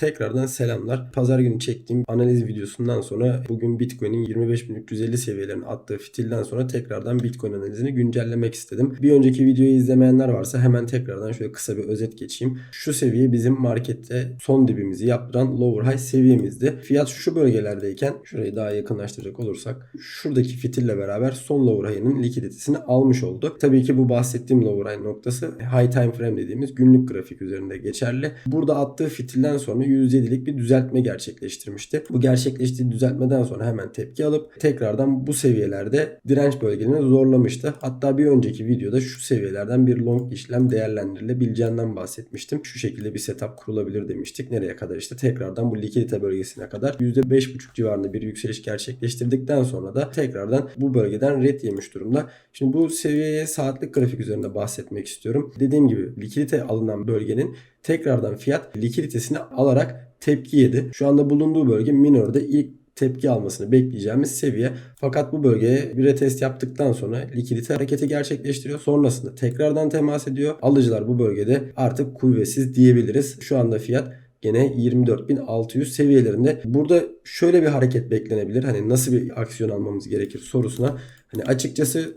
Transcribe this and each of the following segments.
Tekrardan selamlar. Pazar günü çektiğim analiz videosundan sonra bugün Bitcoin'in 25.350 seviyelerine attığı fitilden sonra tekrardan Bitcoin analizini güncellemek istedim. Bir önceki videoyu izlemeyenler varsa hemen tekrardan şöyle kısa bir özet geçeyim. Şu seviye bizim markette son dibimizi yaptıran lower high seviyemizdi. Fiyat şu bölgelerdeyken şurayı daha yakınlaştıracak olursak şuradaki fitille beraber son lower high'ının likiditesini almış oldu. Tabii ki bu bahsettiğim lower high noktası high time frame dediğimiz günlük grafik üzerinde geçerli. Burada attığı fitilden sonra %7'lik bir düzeltme gerçekleştirmişti. Bu gerçekleştiği düzeltmeden sonra hemen tepki alıp tekrardan bu seviyelerde direnç bölgelerini zorlamıştı. Hatta bir önceki videoda şu seviyelerden bir long işlem değerlendirilebileceğinden bahsetmiştim. Şu şekilde bir setup kurulabilir demiştik. Nereye kadar işte tekrardan bu likidite bölgesine kadar %5,5 civarında bir yükseliş gerçekleştirdikten sonra da tekrardan bu bölgeden red yemiş durumda. Şimdi bu seviyeye saatlik grafik üzerinde bahsetmek istiyorum. Dediğim gibi likidite alınan bölgenin tekrardan fiyat likiditesini alarak tepki yedi. Şu anda bulunduğu bölge minörde ilk tepki almasını bekleyeceğimiz seviye. Fakat bu bölgeye bir retest yaptıktan sonra likidite hareketi gerçekleştiriyor. Sonrasında tekrardan temas ediyor. Alıcılar bu bölgede artık kuvvetsiz diyebiliriz. Şu anda fiyat gene 24.600 seviyelerinde. Burada şöyle bir hareket beklenebilir. Hani nasıl bir aksiyon almamız gerekir sorusuna. Hani açıkçası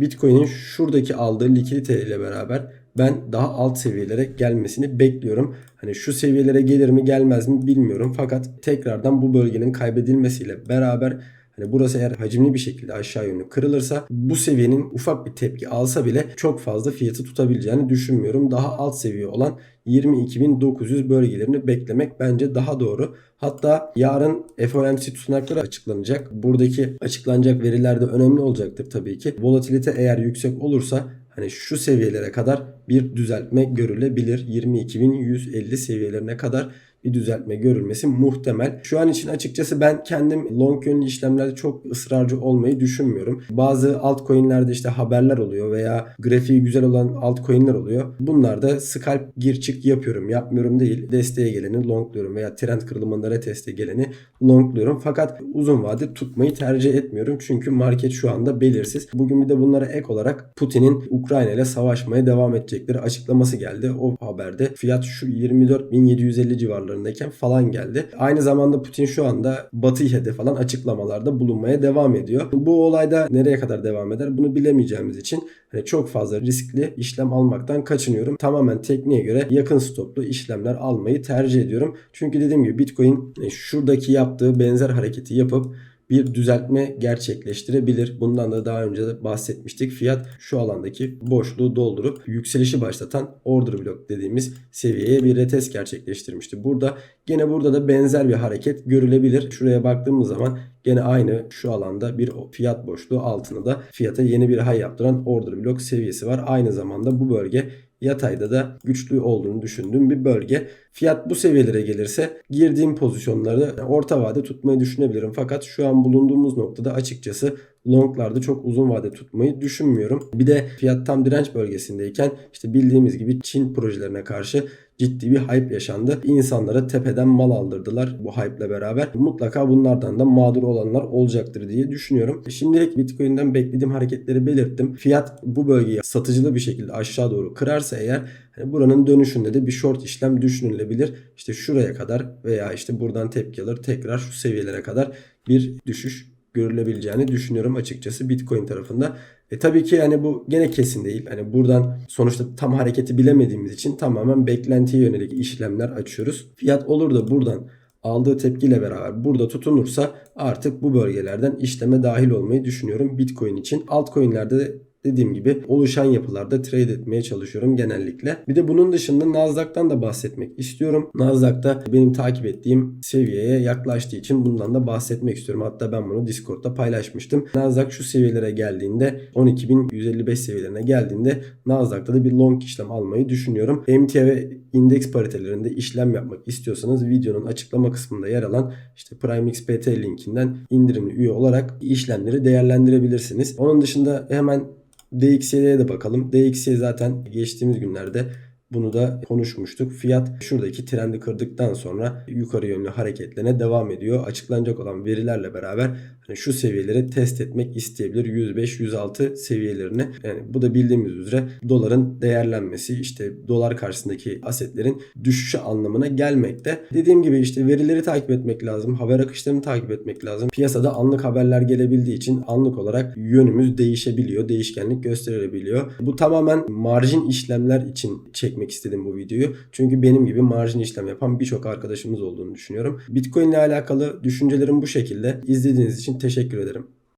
Bitcoin'in şuradaki aldığı likidite ile beraber ben daha alt seviyelere gelmesini bekliyorum. Hani şu seviyelere gelir mi gelmez mi bilmiyorum. Fakat tekrardan bu bölgenin kaybedilmesiyle beraber Hani burası eğer hacimli bir şekilde aşağı yönlü kırılırsa bu seviyenin ufak bir tepki alsa bile çok fazla fiyatı tutabileceğini düşünmüyorum. Daha alt seviye olan 22.900 bölgelerini beklemek bence daha doğru. Hatta yarın FOMC tutanakları açıklanacak. Buradaki açıklanacak veriler de önemli olacaktır tabii ki. Volatilite eğer yüksek olursa hani şu seviyelere kadar bir düzeltme görülebilir. 22.150 seviyelerine kadar bir düzeltme görülmesi muhtemel. Şu an için açıkçası ben kendim long yönlü işlemlerde çok ısrarcı olmayı düşünmüyorum. Bazı altcoin'lerde işte haberler oluyor veya grafiği güzel olan altcoin'ler oluyor. Bunlarda scalp gir çık yapıyorum. Yapmıyorum değil. Desteğe geleni longluyorum veya trend kırılımında reteste geleni longluyorum. Fakat uzun vade tutmayı tercih etmiyorum. Çünkü market şu anda belirsiz. Bugün bir de bunlara ek olarak Putin'in Ukrayna ile savaşmaya devam edecekleri açıklaması geldi. O haberde fiyat şu 24.750 civarında civarlarındayken falan geldi. Aynı zamanda Putin şu anda Batı'yı hedef alan açıklamalarda bulunmaya devam ediyor. Bu olayda nereye kadar devam eder bunu bilemeyeceğimiz için hani çok fazla riskli işlem almaktan kaçınıyorum. Tamamen tekniğe göre yakın stoplu işlemler almayı tercih ediyorum. Çünkü dediğim gibi Bitcoin e, şuradaki yaptığı benzer hareketi yapıp bir düzeltme gerçekleştirebilir. Bundan da daha önce de bahsetmiştik. Fiyat şu alandaki boşluğu doldurup yükselişi başlatan order block dediğimiz seviyeye bir retest gerçekleştirmişti. Burada gene burada da benzer bir hareket görülebilir. Şuraya baktığımız zaman gene aynı şu alanda bir fiyat boşluğu altında da fiyata yeni bir high yaptıran order block seviyesi var. Aynı zamanda bu bölge yatayda da güçlü olduğunu düşündüğüm bir bölge. Fiyat bu seviyelere gelirse girdiğim pozisyonları orta vade tutmayı düşünebilirim. Fakat şu an bulunduğumuz noktada açıkçası longlarda çok uzun vade tutmayı düşünmüyorum. Bir de fiyat tam direnç bölgesindeyken işte bildiğimiz gibi Çin projelerine karşı ciddi bir hype yaşandı. İnsanlara tepeden mal aldırdılar bu hype ile beraber. Mutlaka bunlardan da mağdur olanlar olacaktır diye düşünüyorum. Şimdilik Bitcoin'den beklediğim hareketleri belirttim. Fiyat bu bölgeyi satıcılı bir şekilde aşağı doğru kırarsa eğer hani buranın dönüşünde de bir short işlem düşünülebilir. İşte şuraya kadar veya işte buradan tepki alır tekrar şu seviyelere kadar bir düşüş görülebileceğini düşünüyorum açıkçası Bitcoin tarafında. E tabii ki yani bu gene kesin değil. Hani buradan sonuçta tam hareketi bilemediğimiz için tamamen beklentiye yönelik işlemler açıyoruz. Fiyat olur da buradan aldığı tepkiyle beraber burada tutunursa artık bu bölgelerden işleme dahil olmayı düşünüyorum Bitcoin için. Altcoin'lerde de dediğim gibi oluşan yapılarda trade etmeye çalışıyorum genellikle. Bir de bunun dışında Nasdaq'tan da bahsetmek istiyorum. Nasdaq'ta benim takip ettiğim seviyeye yaklaştığı için bundan da bahsetmek istiyorum. Hatta ben bunu Discord'da paylaşmıştım. Nasdaq şu seviyelere geldiğinde 12.155 seviyelerine geldiğinde Nasdaq'ta da bir long işlem almayı düşünüyorum. MTA ve indeks paritelerinde işlem yapmak istiyorsanız videonun açıklama kısmında yer alan işte Prime XPT linkinden indirimli üye olarak işlemleri değerlendirebilirsiniz. Onun dışında hemen DXY'ye de bakalım. DXY zaten geçtiğimiz günlerde Bunu da konuşmuştuk. Fiyat şuradaki trendi kırdıktan sonra yukarı yönlü hareketlerine devam ediyor. Açıklanacak olan verilerle beraber hani şu seviyeleri test etmek isteyebilir. 105-106 seviyelerini. Yani bu da bildiğimiz üzere doların değerlenmesi işte dolar karşısındaki asetlerin düşüşü anlamına gelmekte. Dediğim gibi işte verileri takip etmek lazım. Haber akışlarını takip etmek lazım. Piyasada anlık haberler gelebildiği için anlık olarak yönümüz değişebiliyor. Değişkenlik gösterebiliyor. Bu tamamen marjin işlemler için çekmek istedim bu videoyu. Çünkü benim gibi marjin işlem yapan birçok arkadaşımız olduğunu düşünüyorum. Bitcoin ile alakalı düşüncelerim bu şekilde. İzlediğiniz için teşekkür ederim.